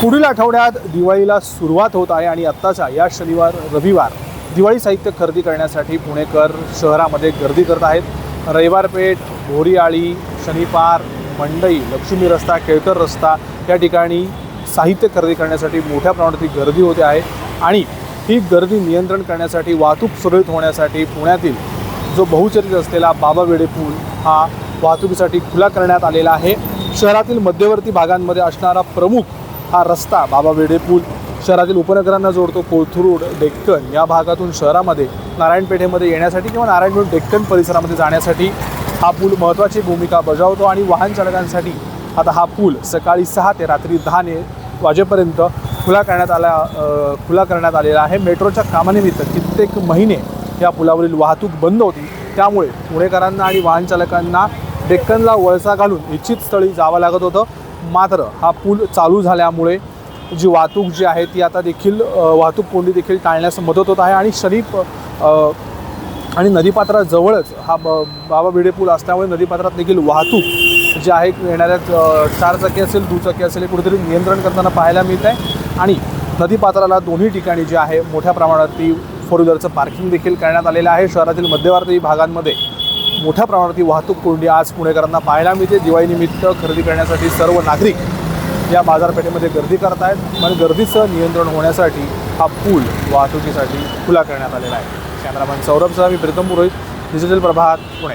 पुढील आठवड्यात दिवाळीला सुरुवात होत आहे आणि आत्ताच्या या शनिवार रविवार दिवाळी साहित्य खरेदी करण्यासाठी पुणेकर शहरामध्ये गर्दी करत आहेत. रविवार पेठ भोरीआळी शनिपार मंडई लक्ष्मी रस्ता केळकर रस्ता या ठिकाणी साहित्य खरेदी करण्यासाठी मोठ्या प्रमाणात गर्दी होते आहे आणि ही गर्दी नियंत्रण करण्यासाठी वाहतूक सुरळीत होण्यासाठी पुण्यातील जो बहुचर्चित असलेला बाबा वेडे पूल हा वाहतुकीसाठी खुला करण्यात आलेला आहे. शहरातील मध्यवर्ती भागांमध्ये असणारा प्रमुख हा रस्ता बाबा वेडे पूल शहरातील उपनगरांना जोडतो कोथरूड डेक्कन या भागातून शहरामध्ये नारायणपेठेमध्ये येण्यासाठी किंवा नारायणपेठ डेक्कन परिसरामध्ये जाण्यासाठी हा पूल महत्त्वाची भूमिका बजावतो आणि वाहन चालकांसाठी आता हा पूल सकाळी सहा ते रात्री दहा ने वाजेपर्यंत खुला करण्यात आला खुला करण्यात आलेला आहे. मेट्रोच्या कामानिमित्त कित्येक महिने या पुलावरील वाहतूक बंद होती. त्यामुळे पुणेकरांना आणि वाहन चालकांना डेक्कनला वळसा घालून इच्छित स्थळी जावं लागत होतं. मात्र हा पूल चालू झाल्यामुळे जी वाहतूक जी आहे ती आता देखील वाहतूक कोंडी देखील टाळण्यास मदत होत आहे आणि शरीफ आणि नदीपात्राजवळच हा ब बाबा भिडे पूल असल्यामुळे नदीपात्रात देखील वाहतूक जी आहे येणाऱ्या चारचाकी असेल दुचाकी असेल हे कुठेतरी नियंत्रण करताना पाहायला मिळत आहे आणि नदीपात्राला दोन्ही ठिकाणी जे आहे मोठ्या प्रमाणावरती फोर व्हीलरचं पार्किंग देखील करण्यात आलेलं आहे. शहरातील मध्यवर्ती भागांमध्ये मोठ्या प्रमाणातील वाहतूक कोंडी आज पुणेकरांना पाहायला मिळते. दिवाळीनिमित्त खरेदी करण्यासाठी सर्व नागरिक या बाजारपेठेमध्ये गर्दी करत आहेत. पण गर्दीचं नियंत्रण होण्यासाठी हा पूल वाहतुकीसाठी खुला करण्यात आलेला आहे. कॅमेरामॅन सौरभ सह मी प्रीतम पुरोहित. डिजिटल प्रभात पुणे.